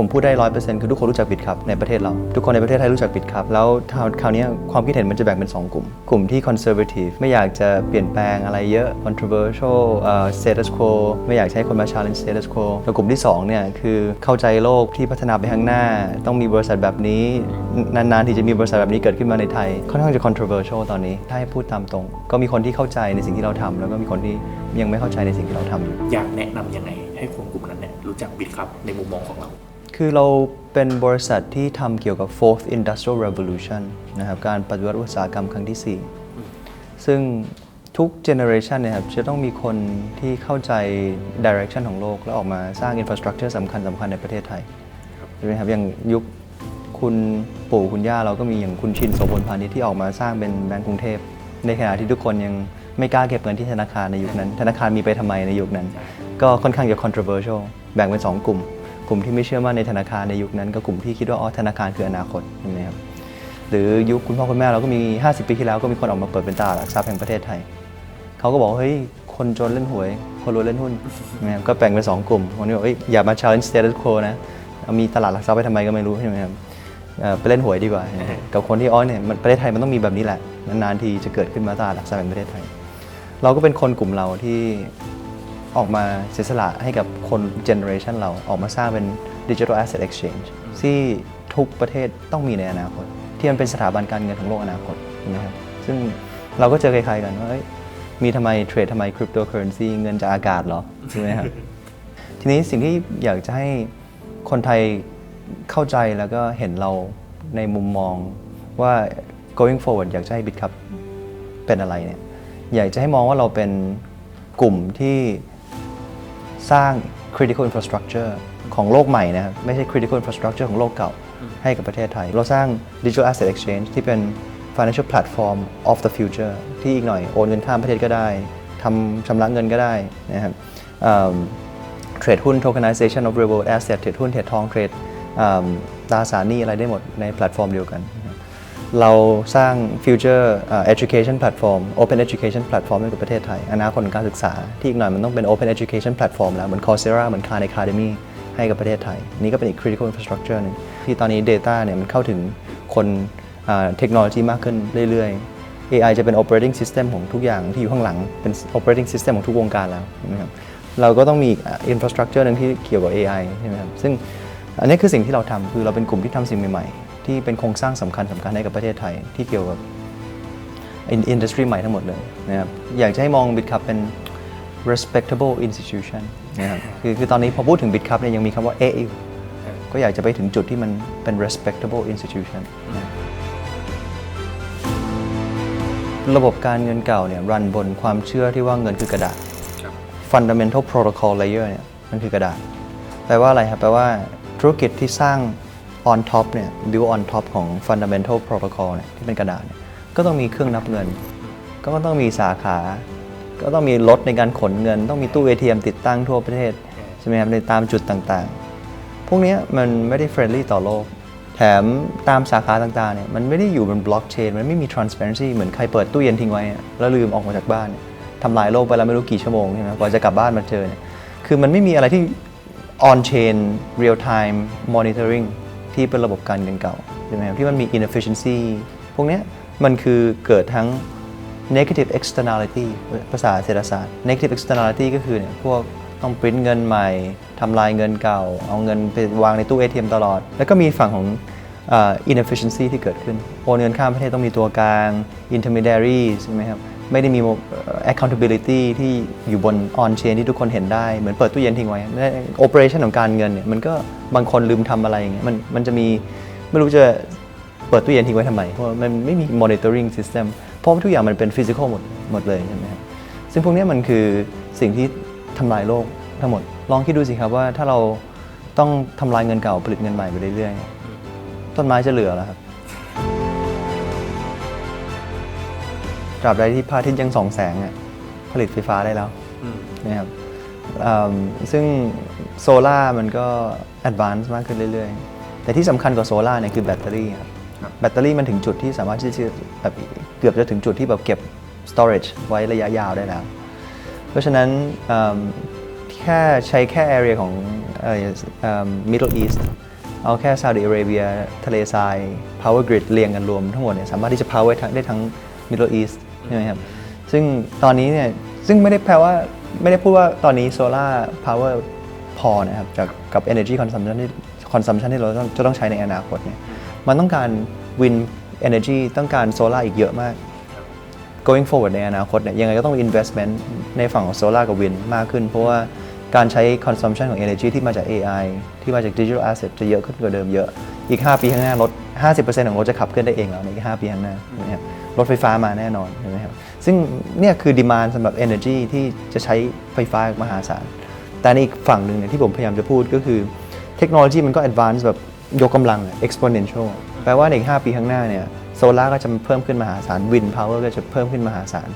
ผมพูดได้ร้อยเปอร์เซ็นต์คือทุกคนรู้จักบิตครับในประเทศเรา ทุกคนในประเทศไทยรู้จักบิตครับ แล้วคราวคราวนี้ความคิดเห็นมันจะแบ่งเป็น 2 กลุ่ม กลุ่มที่ conservative ไม่อยากจะเปลี่ยนแปลงอะไรเยอะ controversial เอ่อ status quo ไม่อยากใช้คนมา challenge status quo แล้วกลุ่มที่2เนี่ยคือเข้าใจโลกที่พัฒนาไปข้างหน้า ต้องมีบริษัทแบบนี้ นานๆที่จะมีบริษัทแบบนี้เกิดขึ้นมาในไทย ค่อนข้างจะ controversial ตอนนี้ถ้าให้พูดตามตรง ก็มีคนที่เข้าใจในสิ่งที่เราทำแล้วก็มีคนที่ยังไม่เข้าใจในสิ่งที่เราทำอยู่อยากแนะนำยังไงให้คนกลุ่มนั้นเนี่ยรู้จักบิตครับในมุมมองของเรา คือเราเป็นบริษัทที่ทำเกี่ยวกับ fourth industrial revolution นะครับการปฏิวัติอุตสาหกรรมครั้งที่ 4 ซึ่งทุก generation เนี่ยครับจะต้องมีคนที่เข้าใจ direction ของโลก แล้วออกมาสร้าง infrastructure สำคัญสำคัญในประเทศไทยใช่ไหมครับอย่างยุคคุณปู่คุณย่าเราก็มีอย่างคุณชินโสพลพาณิชย์ที่ออกมาสร้างเป็นแบงก์กรุงเทพ ในขณะที่ทุกคนยังไม่กล้าเก็บเงินที่ธนาคารในยุคนั้น ธนาคารมีไปทำไมในยุคนั้น ก็ค่อนข้างจะ controversial แบ่งเป็น 2 กลุ่ม กลุ่มที่ไม่เชื่อมั่นในธนาคารในยุคนั้นกับกลุ่มที่คิดว่าอ๋อธนาคารคืออนาคตใช่ไหมครับหรือยุคคุณพ่อคุณแม่เราก็มี 50 ปีที่แล้วก็มีคนออกมาเปิดเป็นตลาดหลักทรัพย์แห่งประเทศไทยเขาก็บอกเฮ้ยคนจนเล่นหวย คนรวยเล่นหุ้นใช่ไหมครับก็แบ่งเป็นสองกลุ่มคนนี้บอกเอ้ยอย่ามา challenge status quo นะเอามีตลาดหลักทรัพย์ไปทำไมก็ไม่รู้ใช่ไหมครับเออไปเล่นหวยดีกว่า กับคนที่อ๋อเนี่ยประเทศไทยมันต้องมีแบบนี้แหละนานๆทีจะเกิดขึ้นมาตลาดหลักทรัพย์แห่งประเทศไทย เราก็เป็นคนกลุ่มเราที่ ออกมาเสียสละให้กับคนเจเนอเรชันเราออกมาสร้างเป็น Digital Asset Exchange ที่ทุกประเทศต้องมีในอนาคต ที่มันเป็นสถาบันการเงินของโลกอนาคตนะครับซึ่งเราก็เจอคล้ายๆกันว่ามีทำไมเทรดทำไมคริปโตเคอเรนซีเงินจากอากาศเหรอใช่ไหมครับทีนี้สิ่งที่อยากจะให้คนไทยเข้าใจแล้วก็เห็นเราในมุมมองว่า going forward อยากจะให้บิตครับเป็นอะไรเนี่ยอยากจะให้มองว่าเราเป็นกลุ่มที่ สร้าง critical infrastructure ของโลกใหม่นะครับ ไม่ใช่ critical infrastructure ของโลกเก่าให้กับประเทศไทย เราสร้าง digital asset exchange ที่เป็น financial platform of the future ที่อีกหน่อยโอนเงินข้ามประเทศก็ได้ทำชำระเงินก็ได้นะครับเทรดหุ้น tokenization of real world asset เทรดหุ้นเทรดทองเทรดตราสารหนี้อะไรได้หมดในแพลตฟอร์มเดียวกันนะครับ เราสร้าง future education platform open education platform ให้กับประเทศไทย อนาคตการศึกษา ที่อีกหน่อยมันต้องเป็น open education platform แล้ว เหมือน Coursera เหมือน Khan Academy ให้กับประเทศไทย นี่ก็เป็นอีก critical infrastructure นึงที่ตอนนี้ data เนี่ยมันเข้าถึงคนเทคโนโลยีมากขึ้นเรื่อย ๆ AI จะเป็น operating system ของทุกอย่างที่อยู่ข้างหลัง เป็น operating system ของทุกวงการแล้วนะครับเราก็ต้องมี infrastructure นึงที่เกี่ยวกับ AI ใช่ไหมครับซึ่งอันนี้คือสิ่งที่เราทำคือเราเป็นกลุ่มที่ทำสิ่งใหม่ๆ ที่เป็นโครงสร้างสำคัญสำคัญให้กับประเทศไทย ที่เกี่ยวกับอินดัสทรีใหม่ทั้งหมดเลยนะครับอยากจะให้มองบิตคัพเป็น respectable institution นะครับคือคือตอนนี้พอพูดถึงบิตคัพเนี่ยยังมีคำว่าเอะอยู่ก็อยากจะไปถึงจุดที่มันเป็น respectable institution นะครับระบบการเงินเก่าเนี่ยรันบนความเชื่อที่ว่าเงินคือกระดาษครับ fundamental protocol layer เนี่ยมันคือกระดาษ แปลว่าอะไรครับ แปลว่าธุรกิจที่สร้าง on top เนี่ย build on top ของ fundamental protocol เนี่ยที่เป็นกระดาษเนี่ยก็ต้องมีเครื่องนับเงิน ก็ต้องมีสาขา ก็ต้องมีรถในการขนเงิน ต้องมีตู้ ATM ติดตั้งทั่วประเทศ ใช่ไหมครับในตามจุดต่างๆ พวกนี้มันไม่ได้ friendly ต่อโลก แถมตามสาขาต่างๆเนี่ยมันไม่ได้อยู่บนบล็อกเชนมันไม่มี transparency เหมือนใครเปิดตู้เย็นทิ้งไว้ แล้วลืมออกมาจากบ้านทำลายโลกไปแล้วไม่รู้กี่ชั่วโมงใช่ไหมกว่าจะกลับบ้านมาเจอเนี่ยคือมันไม่มีอะไรที่ on chain real time monitoring ที่เป็นระบบการเงินเก่าใช่ไหมครับที่มันมี inefficiency พวกนี้มันคือเกิดทั้ง negative externality ภาษาเศรษฐศาสตร์ negative externality ก็คือเนี่ยพวกต้องปริ้นเงินใหม่ทำลายเงินเก่า เอาเงินไปวางในตู้ ATM ตลอด แล้วก็มีฝั่งของ inefficiency ที่เกิดขึ้น โอนเงินข้ามประเทศต้องมีตัวกลาง intermediary ใช่ไหมครับ ไม่ได้มี accountability ที่อยู่บน on chain ที่ทุกคนเห็นได้ เหมือนเปิดตู้เย็นทิ้งไว้ operation ของการเงินเนี่ยมันก็บางคนลืมทำอะไรอย่างเงี้ยมันมันจะมีไม่รู้จะเปิดตู้เย็นทิ้งไว้ทำไม เพราะมันไม่มี monitoring system เพราะว่าทุกอย่างมันเป็น physical หมดหมดเลยใช่ไหมครับซึ่งพวกนี้มันคือสิ่งที่ทำลายโลกทั้งหมด ลองคิดดูสิครับว่าถ้าเราต้องทำลายเงินเก่าผลิตเงินใหม่ไปเรื่อยๆต้นไม้จะเหลือแล้วครับ ตราบใดที่พระอาทิตย์ยังส่องแสงอะผลิตไฟฟ้าได้แล้วอืมนะครับอืมซึ่งโซล่าร์มันก็แอดวานซ์มากขึ้นเรื่อยๆ แต่ที่สำคัญกว่าโซล่าร์เนี่ยคือแบตเตอรี่ครับครับแบตเตอรี่มันถึงจุดที่สามารถที่จะแบบเกือบจะถึงจุดที่แบบเก็บ storage ไว้ระยะยาวได้แล้ว เพราะฉะนั้นอืมแค่ใช้แค่ area ของเอ่อเอิ่ม Middle East เอาแค่ซาอุดิอาระเบียทะเลทราย power grid เรียงกันรวมทั้งหมดเนี่ยสามารถที่จะ power ทั้งได้ทั้ง Middle East ใช่ไหมครับ ซึ่งตอนนี้เนี่ยซึ่งไม่ได้แปลว่าไม่ได้พูดว่าตอนนี้โซลาร์ power พอนะครับจากกับ energy consumption ที่ consumption ที่เราต้องจะต้องใช้ในอนาคตเนี่ยมันต้องการ wind energy ต้องการโซลาร์อีกเยอะมาก going forward ในอนาคตเนี่ยยังไงก็ต้อง investment ในฝั่งของโซลาร์กับวินมากขึ้น เพราะว่า การใช้ consumption ของ energy ที่มาจาก AI ที่มาจาก digital asset จะเยอะขึ้นกว่าเดิมเยอะ อีก 5 ปีข้างหน้ารถ 50%ของรถจะขับเคลื่อนได้เองแล้วในอีก 5 ปีข้างหน้านะครับรถไฟฟ้ามาแน่นอนใช่ไหมครับซึ่งเนี่ยคือ demand สำหรับ energy ที่จะใช้ไฟฟ้ามหาศาล แต่ในอีกฝั่งหนึ่งเนี่ยที่ผมพยายามจะพูดก็คือ เทคโนโลยีมันก็ advance แบบยกกำลัง exponential แปลว่าในอีก 5 ปีข้างหน้าเนี่ยโซลาร์ก็จะเพิ่มขึ้นมหาศาล wind power ก็จะเพิ่มขึ้นมหาศาล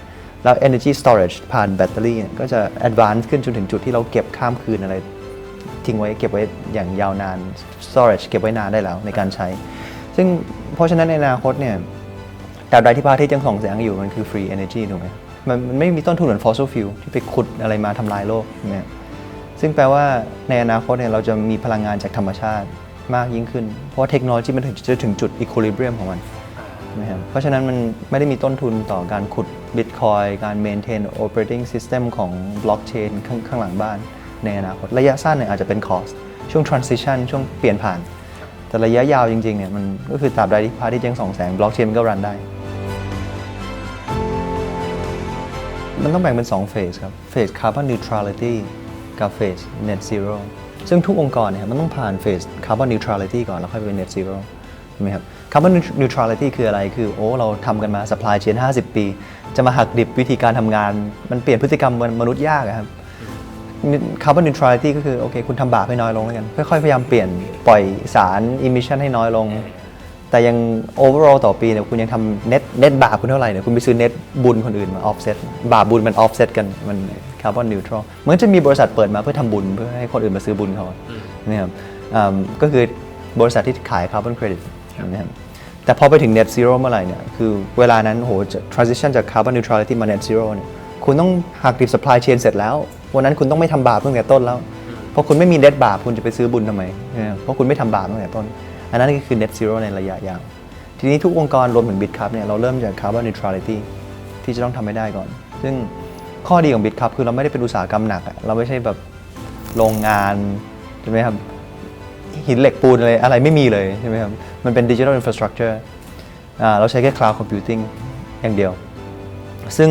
แล้ว energy storage ผ่านแบตเตอรี่ก็จะ advance ขึ้นจนถึงจุดที่เราเก็บข้ามคืนอะไร ทิ้งไว้เก็บไว้อย่างยาวนาน storage เก็บไว้นานได้แล้วในการใช้ ซึ่งเพราะฉะนั้นในอนาคตเนี่ยตราบใดที่พระอาทิตย์ยังส่องแสงอยู่มันคือ free energy ถูกไหมมันมันไม่มีต้นทุนเหมือน fossil fuel ที่ไปขุดอะไรมาทำลายโลกเนี่ยซึ่งแปลว่าในอนาคตเนี่ยเราจะมีพลังงานจากธรรมชาติมากยิ่งขึ้น เพราะเทคโนโลยีมันถึงจะถึงจุด equilibrium ของมัน นะครับเพราะฉะนั้นมันไม่ได้มีต้นทุนต่อการขุด Bitcoin การ maintain operating system ของ blockchain ข้างข้างหลังบ้านในอนาคตระยะสั้นเนี่ยอาจจะเป็น cost ช่วง transition ช่วงเปลี่ยนผ่าน แต่ระยะยาวจริงๆเนี่ยมันก็คือตราบใดที่พาที่ยังสองแสง blockchain มันก็รันได้ มันต้องแบ่งเป็น2เฟสครับเฟส carbon neutrality กับเฟส net zero ซึ่งทุกองค์กรเนี่ยมันต้องผ่านเฟส carbon neutrality ก่อนแล้วค่อยไป net zero ใช่ไหมครับ carbon neutrality คืออะไรคือโอ้เราทำกันมา supply chain 50 ปี จะมาหักดิบวิธีการทำงาน มันเปลี่ยนพฤติกรรมมนุษย์ยากอะครับ carbon neutrality ก็คือโอเคคุณทำบาปให้น้อยลงแล้วกัน ค่อยๆ พยายามเปลี่ยนปล่อยสาร emission ให้น้อยลง แต่ยัง overall ต่อปีเนี่ยคุณยังทำ net net บาปคุณเท่าไหร่เนี่ยคุณไปซื้อ net บุญคนอื่นมา offset บาปบุญมัน offset กันมัน carbon neutral เหมือนจะมีบริษัทเปิดมาเพื่อทำบุญเพื่อให้คนอื่นมาซื้อบุญเขานะครับอ่าก็คือบริษัทที่ขาย carbon credit นะครับแต่พอไปถึง net zero เมื่อไหร่เนี่ยคือเวลานั้นโหจะ transition จาก carbon neutrality มา net zero เนี่ยคุณต้องหักดิบ supply chain เสร็จแล้ว วันนั้นคุณต้องไม่ทำบาปตั้งแต่ต้นแล้ว เพราะคุณไม่มี net บาปคุณจะไปซื้อบุญทำไม เพราะคุณไม่ทำบาปตั้งแต่ต้น อันนั้นก็คือ net zero ในระยะยาวทีนี้ทุกองค์กรรวมถึง BitCup เนี่ยเราเริ่มจาก carbon neutrality ที่จะต้องทำให้ได้ก่อน ซึ่งข้อดีของ BitCup คือเราไม่ได้เป็นอุตสาหกรรมหนักเราไม่ใช่แบบโรงงานใช่ไหมครับหินเหล็กปูนอะไรอะไรไม่มีเลยใช่ไหมครับ มันเป็น digital infrastructure อ่าเราใช้แค่ cloud computing อย่างเดียว ซึ่ง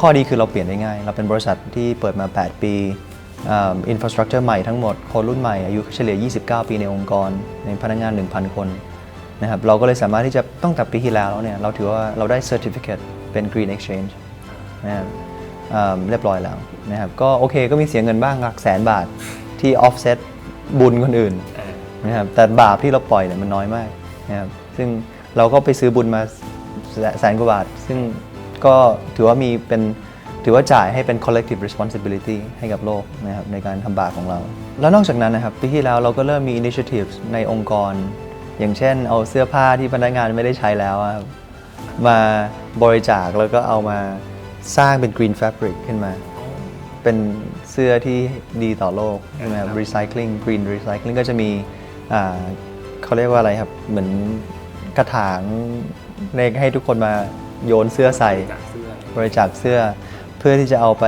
ข้อดีคือเราเปลี่ยนได้ง่าย เราเป็นบริษัทที่เปิดมา 8 ปีอินฟราสตรักเจอร์ใหม่ทั้งหมด คนรุ่นใหม่ อายุเฉลี่ย 29 ปีในองค์กร ในพนักงาน 1,000 คนนะครับเราก็เลยสามารถที่จะตั้งแต่ปีที่แล้วแล้วเนี่ยเราถือว่าเราได้ certificate เป็น green exchange นะครับเรียบร้อยแล้วนะครับก็โอเคก็มีเสียเงินบ้างหลักแสนบาทที่ offset บุญคนอื่น นะครับแต่บาปที่เราปล่อยเนี่ยมันน้อยมากนะครับซึ่งเราก็ไปซื้อบุญมาแสแสนกว่าบาท ซึ่งก็ถือว่ามีเป็นถือว่าจ่ายให้เป็น collective responsibility ให้กับโลกนะครับในการทำบาปของเรา แล้วนอกจากนั้นนะครับปีที่แล้วเราก็เริ่มมี initiative ในองค์กร อย่างเช่น เอาเสื้อผ้าที่พนักงานไม่ได้ใช้แล้วอะครับมาบริจาคแล้วก็เอามาสร้างเป็น green fabric ขึ้นมา เป็นเสื้อที่ดีต่อโลกใช่ไหมครับ recycling green recycling ก็จะมีอ่า เขาเรียกว่าอะไรครับ เหมือนกระถางในให้ทุกคนมาโยนเสื้อใส่ จากเสื้อ บริจาคเสื้อเพื่อที่จะเอาไป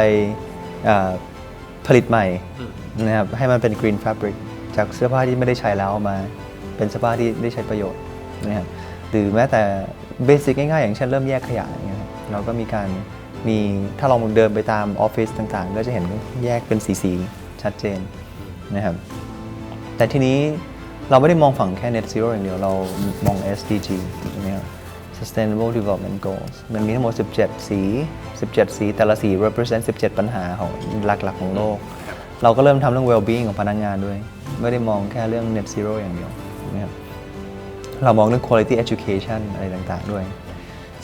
อ่าผลิตใหม่อืม นะครับให้มันเป็น green fabric จากเสื้อผ้าที่ไม่ได้ใช้แล้วเอามา เป็นเสื้อผ้าที่ได้ใช้ประโยชน์นะครับหรือแม้แต่เบสิกง่ายๆ อย่างเช่นเริ่มแยกขยะอย่างเงี้ยครับเราก็มีการมีถ้าลองเดินไปตามออฟฟิศต่างๆ ก็จะเห็นแยกเป็นสีๆ ชัดเจนนะครับแต่ทีนี้ เราไม่ได้มองฝั่งแค่ net zero อย่างเดียว เรามอง SDG ใช่ไหมครับ Sustainable Development Goals มันมีทั้งหมด 17 สี 17 สี แต่ละสี represent 17 ปัญหาของหลักๆ ของโลก เราก็เริ่มทำเรื่อง well-being ของพนักงานด้วย ไม่ได้มองแค่เรื่อง net zero อย่างเดียวนะครับเรามองเรื่อง quality education อะไรต่างๆด้วย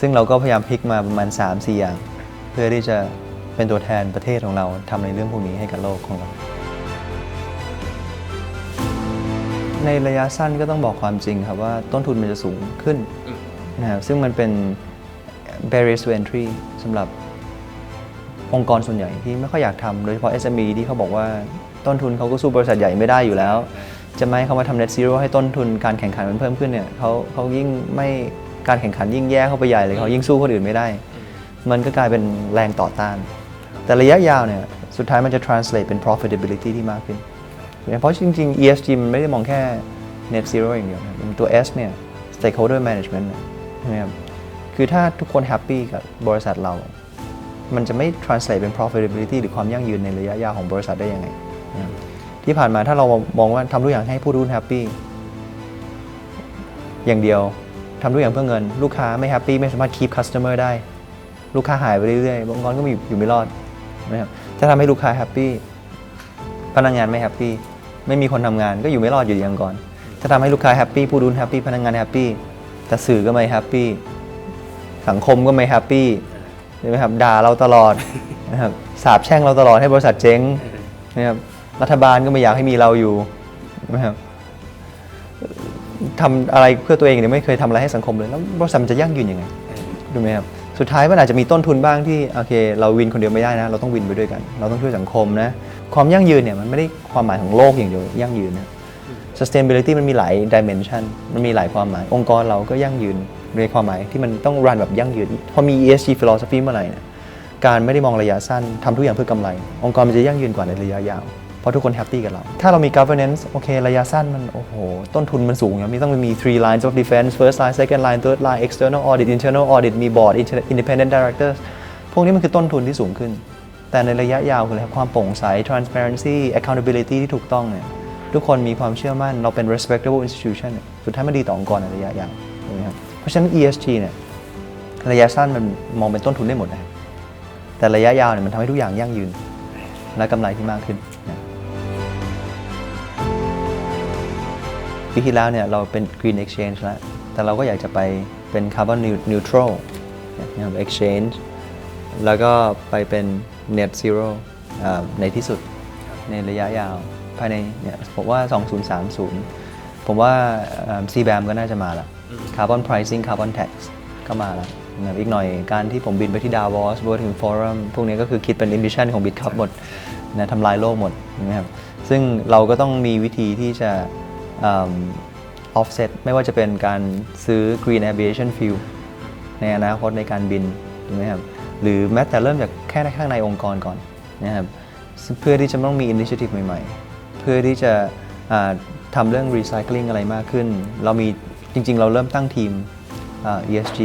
ซึ่งเราก็พยายามพลิกมาประมาณ 3-4 อย่าง เพื่อที่จะเป็นตัวแทนประเทศของเราทำในเรื่องพวกนี้ให้กับโลกของเรา ในระยะสั้นก็ต้องบอกความจริงครับว่าต้นทุนมันจะสูงขึ้นอืมนะครับซึ่งมันเป็น barrier to entry สำหรับองค์กรส่วนใหญ่ที่ไม่ค่อยอยากทำโดยเฉพาะ SME ที่เขาบอกว่าต้นทุนเขาก็สู้บริษัทใหญ่ไม่ได้อยู่แล้ว จะไม่ให้เขามาทำ net zero ให้ต้นทุนการแข่งขันมันเพิ่มขึ้นเนี่ยเขาเขายิ่งไม่การแข่งขันยิ่งแย่เข้าไปใหญ่เลยเขายิ่งสู้คนอื่นไม่ได้ มันก็กลายเป็นแรงต่อต้าน แต่ระยะยาวเนี่ยสุดท้ายมันจะ translate เป็น profitability ที่มากขึ้น เพราะจริง ๆ ESG มันไม่ได้มองแค่ net zero อย่างเดียวนะตัว S เนี่ย stakeholder management นะครับคือถ้าทุกคนแฮปปี้กับบริษัทเรา มันจะไม่ translate เป็น profitability หรือความยั่งยืนในระยะยาวของบริษัทได้ยังไงนะที่ผ่านมาถ้าเรามองว่าทำทุกอย่างให้ผู้รุ่นแฮปปี้อย่างเดียวทำทุกอย่างเพื่อเงิน ลูกค้าไม่แฮปปี้ไม่สามารถ keep customer ได้ ลูกค้าหายไปเรื่อยๆบางวันก็มีอยู่ไม่รอดนะครับถ้าทำให้ลูกค้าแฮปปี้พนักงานไม่แฮปปี้ ไม่มีคนทำงานก็อยู่ไม่รอดอยู่อย่างก่อนถ้าทำให้ลูกค้าแฮปปี้ผู้ดูนแฮปปี้พนักงานแฮปปี้แต่สื่อก็ไม่แฮปปี้สังคมก็ไม่แฮปปี้ใช่ไหมครับด่าเราตลอดนะครับสาบแช่งเราตลอดให้บริษัทเจ๊งนะครับรัฐบาลก็ไม่อยากให้มีเราอยู่นะครับทำอะไรเพื่อตัวเองเนี่ยไม่เคยทำอะไรให้สังคมเลยแล้วบริษัทมันจะยั่งยืนยังไงดูไหมครับสุดท้ายมันอาจจะมีต้นทุนบ้างที่โอเค เราวินคนเดียวไม่ได้นะ เราต้องวินไปด้วยกัน เราต้องช่วยสังคมนะ ความยั่งยืนเนี่ยมันไม่ได้ความหมายของโลกอย่างเดียวยั่งยืนนะ sustainability มันมีหลาย dimension มันมีหลายความหมาย องค์กรเราก็ยั่งยืนในความหมายที่มันต้องรันแบบยั่งยืน พอมี ESG philosophy เมื่อไหร่เนี่ยการไม่ได้มองระยะสั้นทำทุกอย่างเพื่อกำไร องค์กรมันจะยั่งยืนกว่าในระยะยาว เพราะทุกคนแฮปปี้กับเรา ถ้าเรามี governance โอเค ระยะสั้นมัน โอ้โห ต้นทุนมันสูงอย่างมีต้องมี three lines of defense first line second line third line external audit internal audit มี board independent directors พวกนี้มันคือต้นทุนที่สูงขึ้น แต่ในระยะยาวคืออะไรครับความโปร่งใส transparency accountability ที่ถูกต้องเนี่ยทุกคนมีความเชื่อมั่น เราเป็น respectable institution สุดท้ายมันดีต่อองค์กรในระยะยาวถูกไหมครับเพราะฉะนั้น ESG เนี่ยระยะสั้นมันมองเป็นต้นทุนได้หมดนะแต่ระยะยาวเนี่ยมันทำให้ทุกอย่างยั่งยืน และกำไรที่มากขึ้นนะปีที่แล้วเนี่ยเราเป็น green exchange แล้ว แต่เราก็อยากจะไปเป็น carbon neu- neutral นะครับ exchange แล้วก็ไปเป็น net zero ในที่สุดในระยะยาว ภายในเนี่ยผมว่า 2030 ผมว่า CBAM ก็น่าจะมาล้ว carbon pricing carbon tax ก็มาละอีกหน่อยการที่ผมบินไปที่ดาวอส World Economic Forum พวกนี้ก็คือคิดเป็น emission ของ Bitcup หมดนะทำลายโลกหมดนะครับซึ่งเราก็ต้องมีวิธีที่จะ offset ไม่ว่าจะเป็นการซื้อ green aviation fuel ในอนาคตในการบินถูกไหมครับ หรือแม้แต่เริ่มจากแค่ในข้างในองค์กรก่อนนะครับเพื่อที่จะต้องมี initiative ใหม่ๆ เพื่อที่จะอ่าทำเรื่อง recycling อะไรมากขึ้น เรามีจริง ๆ เราเริ่มตั้งทีม ESG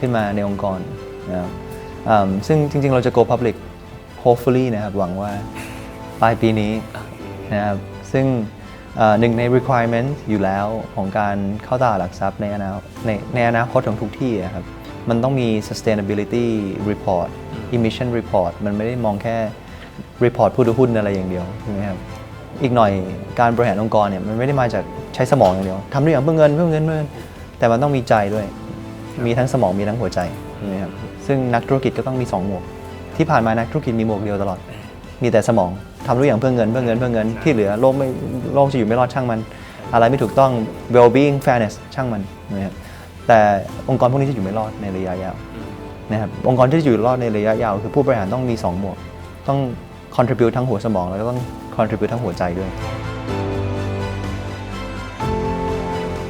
ขึ้นมาในองค์กรนะครับซึ่งจริง ๆ เราจะ go public hopefully นะครับหวังว่าปลายปีนี้นะครับซึ่งหนึ่งใน requirement อยู่แล้วของการเข้าตลาดหลักทรัพย์ในอนาในในอนาคตของทุกที่อะครับ มันต้องมี sustainability report emission report มันไม่ได้มองแค่ report ผู้ถือหุ้นอะไรอย่างเดียวใช่ไหมครับอีกหน่อยการบริหารองค์กรเนี่ยมันไม่ได้มาจากใช้สมองอย่างเดียวทำทุกอย่างเพื่อเงินเพื่อเงินเพื่อเงินแต่มันต้องมีใจด้วย มีทั้งสมองมีทั้งหัวใจใช่ไหมครับซึ่งนักธุรกิจก็ต้องมีสองหมวก ที่ผ่านมานักธุรกิจมีหมวกเดียวตลอด มีแต่สมองทำทุกอย่างเพื่อเงินเพื่อเงินเพื่อเงินที่เหลือโลกไม่โลกจะอยู่ไม่รอดช่างมัน อะไรไม่ถูกต้อง well being fairness ช่างมันนะครับ แต่องค์กรพวกนี้จะอยู่ไม่รอดในระยะยาวนะครับองค์กรที่จะอยู่รอดในระยะยาว คือผู้บริหารต้องมี 2 หมวก ต้อง contribute ทั้งหัวสมองแล้วก็ต้อง contribute ทั้งหัวใจด้วย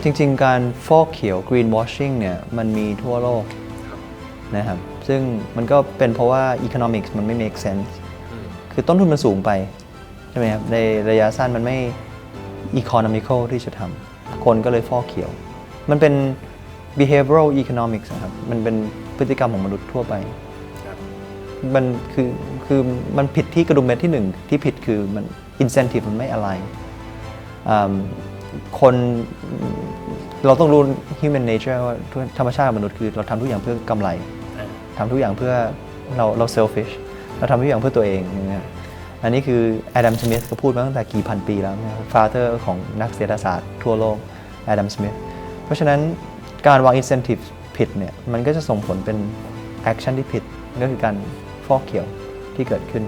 จริงๆ การฟอกเขียว green washing เนี่ยมันมีทั่วโลกนะครับซึ่งมันก็เป็นเพราะว่า economics มันไม่ make sense คือต้นทุนมันสูงไปใช่ไหมครับในระยะสั้นมันไม่ economical ที่จะทำคนก็เลยฟอกเขียว มันเป็น behavioral economics นะครับ มันเป็นพฤติกรรมของมนุษย์ทั่วไป มันคือคือมันผิดที่กระดุมเม็ดที่หนึ่งที่ผิดคือมัน incentive มันไม่อะไรอ่าคนเราต้องรู้ human nature ว่าธรรมชาติของมนุษย์คือเราทำทุกอย่างเพื่อกำไรทำทุกอย่างเพื่อเราเรา selfish เราทำทุกอย่างเพื่อตัวเองอย่างเงี้ยอันนี้คือ Adam Smith ก็พูดมาตั้งแต่กี่พันปีแล้วนะครับ father ของนักเศรษฐศาสตร์ทั่วโลก Adam Smith เพราะฉะนั้น การวาง incentive ผิดเนี่ยมันก็จะส่งผลเป็น action ที่ผิดก็คือการฟอกเขียวที่เกิดขึ้น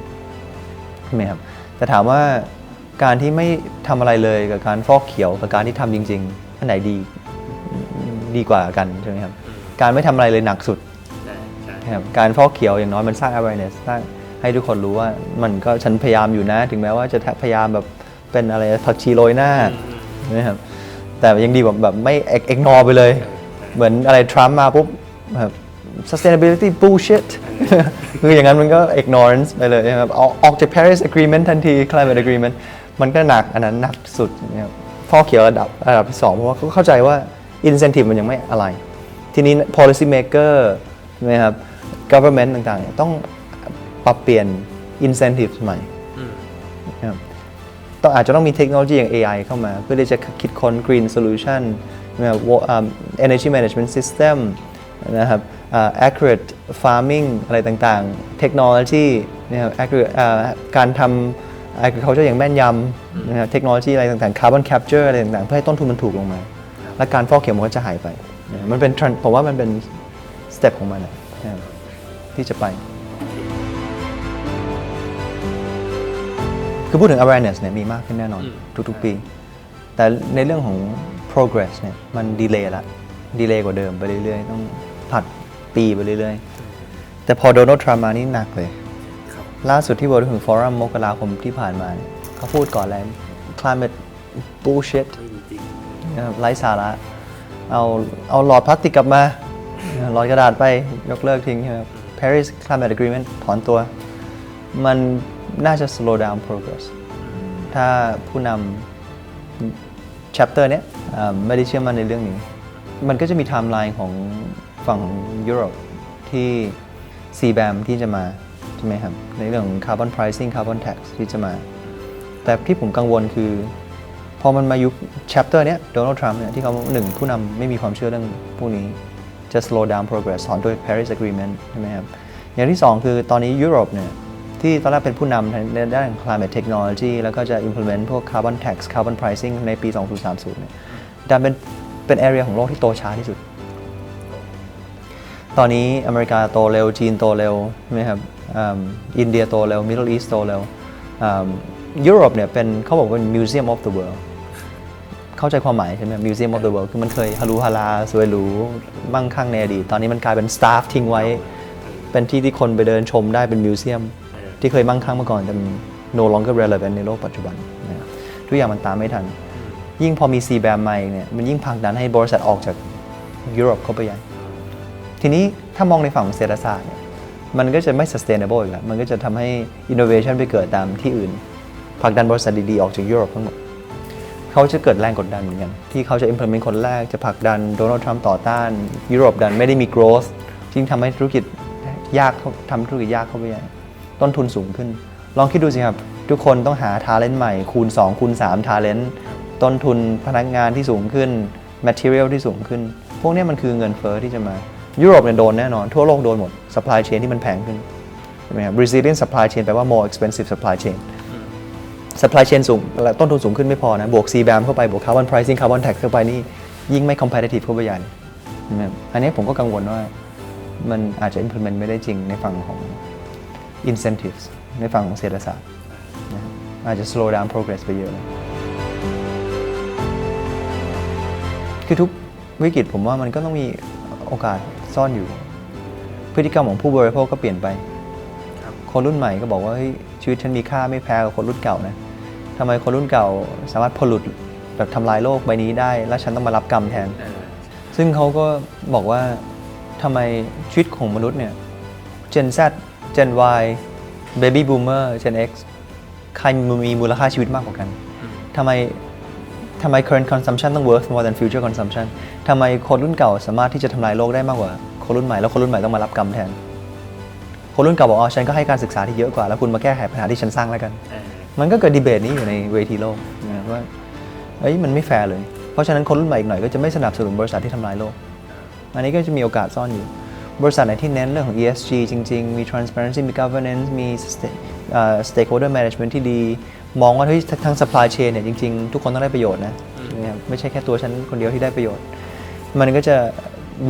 ใช่ไหมครับแต่ถามว่าการที่ไม่ทำอะไรเลยกับการฟอกเขียวกับการที่ทำจริง ๆ อันไหนดีดีกว่ากันใช่ไหมครับการไม่ทำอะไรเลยหนักสุดนะครับการฟอกเขียวอย่างน้อยมันสร้าง awareness สร้างให้ทุกคนรู้ว่ามันก็ฉันพยายามอยู่นะ ถึงแม้ว่าจะพยายามแบบไปเป็นอะไรผักชีโรยหน้านะครับแต่ยังดีกว่าแบบไม่เอ็กนอไปเลย เหมือนอะไรทรัมป์มาปุ๊บแบบ sustainability bullshit คืออย่างนั้นมันก็ ignorance ไปเลยนะครับเอาออกจาก Paris Agreement ทันที climate agreement มันก็หนักอันนั้นหนักสุดนะครับพ่อเขียวระดับระดับที่สองเพราะว่าเขาเข้าใจว่า incentive มันยังไม่อะไร ทีนี้ policy maker ใช่ไหมครับ government ต่างๆเนี่ยต้องปรับเปลี่ยน incentive ใหม่นะครับต้องอาจจะต้องมีเทคโนโลยีอย่าง AI เข้ามา เพื่อที่จะคิดค้น green solution นะครับ wa- อ่า energy management system นะครับอ่า accurate farming อะไรต่างๆเทคโนโลยีนะครับ accurate อ่าการทำ agriculture อย่างแม่นยำนะครับเทคโนโลยีอะไรต่างๆ carbon capture อะไรต่างๆ เพื่อให้ต้นทุนมันถูกลงมา และการฟอกเขียวมันก็จะหายไปนะมันเป็น trend ผมว่ามันเป็นสเต็ปของมันนะนะครับที่จะไป คือพูดถึง awareness เนี่ยมีมากขึ้นแน่นอนทุกๆปี แต่ในเรื่องของ progress เนี่ยมันดีเลย์ละดีเลย์กว่าเดิมไปเรื่อยๆ ต้องผัดปีไปเรื่อยๆ แต่พอโดนัลด์ทรัมป์มานี่หนักเลยครับล่าสุดที่ World Economic Forum มกราคมที่ผ่านมาเนี่ยเขาพูดก่อนเลย climate bullshit ไม่มีจริงนะครับไร้สาระเอาเอาหลอดพลาสติกกลับมาหลอดกระดาษไปยกเลิกทิ้งใช่ไหมครับ Paris Climate Agreement ถอนตัว มันน่าจะ slow down progress ถ้าผู้นำ chapter เนี้ยอ่า ไม่ได้เชื่อมั่นในเรื่องนี้ มันก็จะมีไทม์ไลน์ของฝั่งยุโรปที่ CBAM ที่จะมา ใช่ไหมครับ ในเรื่องของ carbon pricing carbon tax ที่จะมา แต่ที่ผมกังวลคือ พอมันมายุค chapter เนี้ยโดนัลด์ทรัมป์เนี่ยที่เขาหนึ่งผู้นำไม่มีความเชื่อเรื่องพวกนี้จะ slow down progress ถอนตัว Paris Agreement ใช่ไหมครับ อย่างที่สองคือตอนนี้ยุโรปเนี่ยที่ตอนแรกเป็นผู้นำในด้าน climate technology แล้วก็จะ implement พวก carbon tax carbon pricing ในปี 2030เนี่ย ดันเป็นเป็น area ของโลกที่โตช้าที่สุด ตอนนี้อเมริกาโตเร็ว จีนโตเร็วใช่ไหมครับอินเดียโตเร็วมิด d ด e อีสโตเร็วยุโรปเนี่ยเป็นเขาบอกว่าเป็น museum of the world เข้าใจความหมายใช่ไหม museum of the world คือมันเคยฮารุฮาราสวยหรูมั่งคั่งในอดีตตอนนี้มันกลายเป็น staff ทิ้งไว้ เป็นที่ที่คนไปเดินชมได้เป็นมิวเซียมที่เคยมั่งคั่งมาก่อนแต่มัน no longer relevant ในโลกปัจจุบันนะทุกอย่างมันตามไม่ทัน ยิ่งพอมี C b a m มาอีกเนี่ยมันยิ่งผลักดันให้บริษัทออกจากยุโรปเข้าไปใหญ่ทีนี้ถ้ามองในฝั่งของเศรษฐศาสตร์เนี่ยมันก็จะไม่ sustainable อีกแล้ว มันก็จะทำให้ innovation ไปเกิดตามที่อื่นผลักดันบริษัทดีๆ ออกจากยุโรปทั้งหมดเขาจะเกิดแรงกดดันเหมือนกัน ที่เขาจะ implement คนแรกจะผลักดันโดนัลด์ทรัมป์ต่อต้าน ยุโรปดันไม่ได้มี growth ยิ่งทำให้ธุรกิจยากเขาทำธุรกิจยากเข้าไปใหญ่ต้นทุนสูงขึ้น ลองคิดดูสิครับ ทุกคนต้องหา talent ใหม่คูณ 2 คูณ 3 talent ต้นทุนพนักงานที่สูงขึ้น material ที่สูงขึ้น พวกเนี้ยมันคือเงินเฟ้อที่จะมา ยุโรปเนี่ยโดนแน่นอน ทั่วโลกโดนหมด supply chain ที่มันแพงขึ้นใช่ไหมครับ resilient supply chain แปลว่า more expensive supply chain supply chain สูงและต้นทุนสูงขึ้นไม่พอนะ บวก CBAM เข้าไป บวก carbon pricing carbon tax เข้าไปนี่ ยิ่งไม่ competitive เข้าไปใหญ่ใช่ไหมครับอันนี้ผมก็กังวลว่ามันอาจจะ implement ไม่ได้จริงในฝั่งของ incentives ในฝั่งของเศรษฐศาสตร์นะครับอาจจะ slow down progress ไปเยอะเลย คือทุกวิกฤตผมว่ามันก็ต้องมีโอกาสซ่อนอยู่ พฤติกรรมของผู้บริโภคก็เปลี่ยนไปคนรุ่นใหม่ก็บอกว่าชีวิตฉันมีค่าไม่แพ้กับคนรุ่นเก่านะทำไมคนรุ่นเก่าสามารถพลุดแบบทำลายโลกใบนี้ได้ แล้วฉันต้องมารับกรรมแทน ซึ่งเขาก็บอกว่าทำไมชีวิตของมนุษย์เนี่ย Gen Z Gen Y Baby Boomer Gen X ใครมีมูลค่าชีวิตมากกว่ากันทำไม ทำไม current consumption ต้อง worth more than future consumption ทำไมคนรุ่นเก่าสามารถที่จะทำลายโลกได้มากกว่าคนรุ่นใหม่แล้วคนรุ่นใหม่ต้องมารับกรรมแทน คนรุ่นเก่าบอกอ๋อฉันก็ให้การศึกษาที่เยอะกว่า แล้วคุณมาแก้ไขปัญหาที่ฉันสร้างแล้วกันเออมันก็เกิดดีเบตนี้อยู่ในเวทีโลกนะว่าเอ้ยมันไม่แฟร์เลย เพราะฉะนั้นคนรุ่นใหม่อีกหน่อยก็จะไม่สนับสนุนบริษัทที่ทำลายโลก อันนี้ก็จะมีโอกาสซ่อนอยู่ บริษัทไหนที่เน้นเรื่องของ ESG จริง ๆ มี transparency มี governance มี sta- เอ่อ stakeholder management ที่ดี มองว่าเฮ้ยทั้ง supply chain เนี่ยจริงๆ ทุกคนต้องได้ประโยชน์นะนะครับไม่ใช่แค่ตัวฉันคนเดียวที่ได้ประโยชน์ มันก็จะ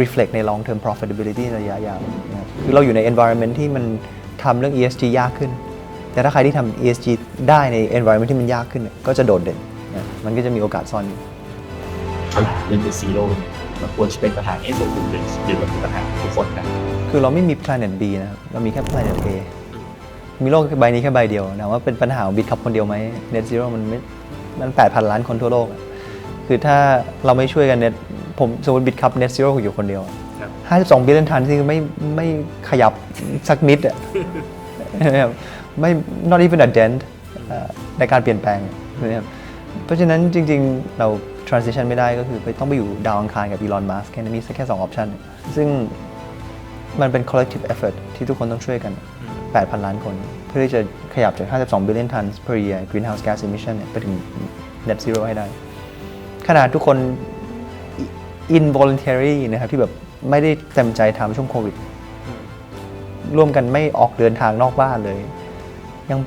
reflect ใน long term profitability ระยะยาวนะครับคือเราอยู่ใน environment ที่มันทำเรื่อง ESG ยากขึ้น แต่ถ้าใครที่ทำ ESG ได้ใน environment ที่มันยากขึ้นเนี่ยก็จะโดดเด่นนะมันก็จะมีโอกาสซ่อนอยู่ปัญหาเรื่องเป็นซีโร่เนี่ยมันควรจะเป็นปัญหา S หรือหรือหรือมันเป็นปัญหาทุกคนนะคือเราไม่มี planet B นะครับเรามีแค่ planet A มีโลกใบนี้แค่ใบเดียวนะว่าเป็นปัญหาของบิตคับคนเดียวไหม net zero มันไม่มัน8,000ล้านคนทั่วโลกอะคือถ้าเราไม่ช่วยกันเน็ตผมสมมติบิตคัพเน็ตซีโร่อยู่คนเดียวครับ52 billion ตันที่ไม่ไม่ขยับสักนิดอะนะครับไม่ not even a dent เอ่อในการเปลี่ยนแปลงนะครับเพราะฉะนั้นจริงๆ เรา transition ไม่ได้ก็คือไปต้องไปอยู่ดาวอังคารกับอีลอนมัสแค่นั้นมีแค่2 option ซึ่งมันเป็น collective effort ที่ทุกคนต้องช่วยกัน 8,000 ล้านคน เพื่อที่จะขยับจาก 52 billion tons per year greenhouse gas emission เนี่ยไปถึง net zero ให้ได้ ขนาดทุกคน involuntary นะครับ ที่แบบไม่ได้เต็มใจทำช่วงโควิด ร่วมกันไม่ออกเดินทางนอกบ้านเลย ยัง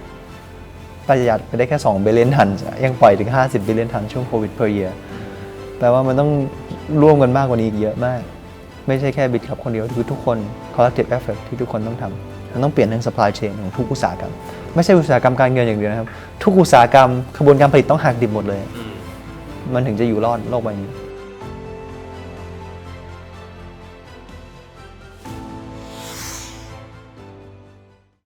ประหยัดไปได้แค่ 2 billion tons ยังปล่อยถึง 50 billion tons ช่วงโควิด per year แปลว่ามันต้องร่วมกันมากกว่านี้อีกเยอะมาก ไม่ใช่แค่บิตครับคนเดียวคือทุกคน collective effort ที่ทุกคนต้องทำ มันต้องเปลี่ยนทั้ง supply chain ของทุกอุตสาหกรรม ไม่ใช่อุตสาหกรรมการเงินอย่างเดียวนะครับ ทุกอุตสาหกรรมขบวนการผลิตต้องหักดิบหมดเลยอืมมันถึงจะอยู่รอดโลกใบนี้